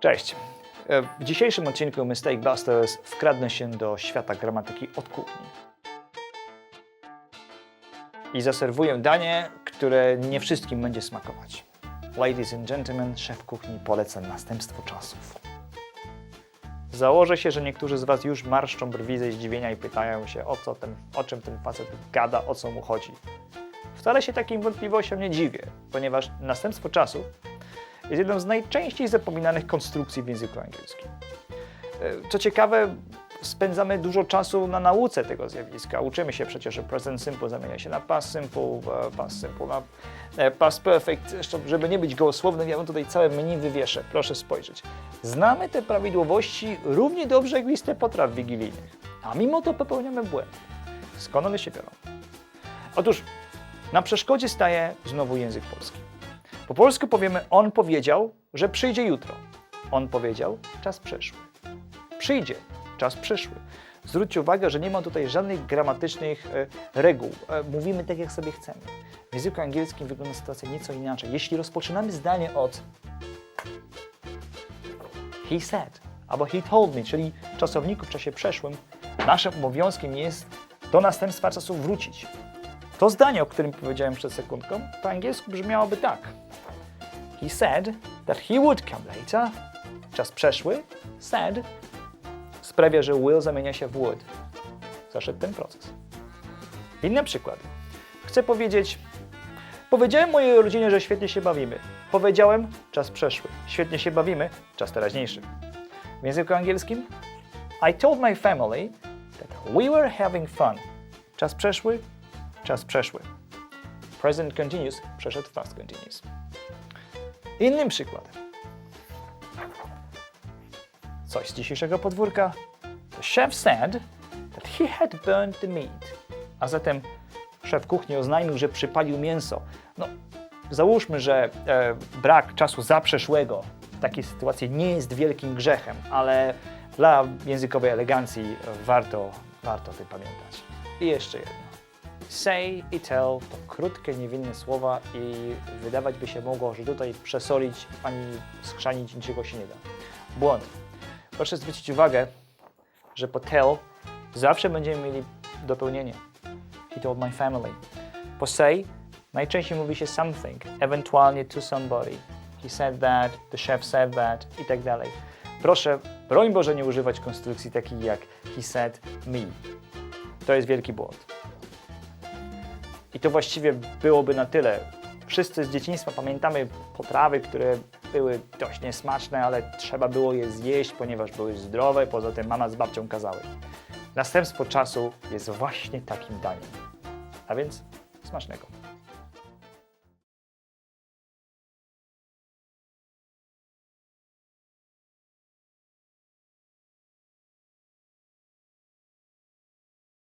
Cześć. E, W dzisiejszym odcinku Mistake Busters wkradnę się do świata gramatyki od kuchni. I zaserwuję danie, które nie wszystkim będzie smakować. Ladies and gentlemen, szef kuchni poleca następstwo czasów. Założę się, że niektórzy z Was już marszczą brwi ze zdziwienia i pytają się, o, co ten, o czym ten facet gada, o co mu chodzi. Wcale się takim wątpliwościom nie dziwię, ponieważ następstwo czasów jest jedną z najczęściej zapominanych konstrukcji w języku angielskim. E, Co ciekawe, spędzamy dużo czasu na nauce tego zjawiska. Uczymy się przecież, że present simple zamienia się na past simple, e, past simple na e, past perfect. Zresztą, żeby nie być gołosłownym, ja wam tutaj całe menu wywieszę. Proszę spojrzeć. Znamy te prawidłowości równie dobrze jak listę potraw wigilijnych, a mimo to popełniamy błędy. Skąd one się biorą? Otóż na przeszkodzie staje znowu język polski. Po polsku powiemy on powiedział, że przyjdzie jutro. On powiedział, czas przeszły. Przyjdzie, czas przyszły. Zwróćcie uwagę, że nie ma tutaj żadnych gramatycznych e, reguł. E, mówimy tak, jak sobie chcemy. W języku angielskim wygląda sytuacja nieco inaczej. Jeśli rozpoczynamy zdanie od he said albo he told me, czyli czasowniku w czasie przeszłym, naszym obowiązkiem jest do następstwa czasu wrócić. To zdanie, o którym powiedziałem przed sekundką, po angielsku brzmiałoby tak. He said that he would come later. Czas przeszły, said, sprawia, że will zamienia się w would. Zaszedł ten proces. Inne przykłady. Chcę powiedzieć, powiedziałem mojej rodzinie, że świetnie się bawimy. Powiedziałem, czas przeszły. Świetnie się bawimy, czas teraźniejszy. W języku angielskim I told my family that we were having fun. Czas przeszły, czas przeszły. Present continuous przeszedł w past continuous. Innym przykładem. Coś z dzisiejszego podwórka. The chef said that he had burned the meat. A zatem szef kuchni oznajmił, że przypalił mięso. No, załóżmy, że e, brak czasu zaprzeszłego w takiej sytuacji nie jest wielkim grzechem, ale dla językowej elegancji warto, warto o tym pamiętać. I jeszcze jedno. Say i tell to krótkie, niewinne słowa i wydawać by się mogło, że tutaj przesolić ani skrzanić niczego się nie da. Błąd. Proszę zwrócić uwagę, że po tell zawsze będziemy mieli dopełnienie. He told my family. Po say najczęściej mówi się something, ewentualnie to somebody. He said that, the chef said that i tak dalej. Proszę, broń Boże, nie używać konstrukcji takich jak he said me. To jest wielki błąd. I to właściwie byłoby na tyle. Wszyscy z dzieciństwa pamiętamy potrawy, które były dość niesmaczne, ale trzeba było je zjeść, ponieważ były zdrowe, poza tym mama z babcią kazały. Następstwo czasu jest właśnie takim daniem. A więc smacznego.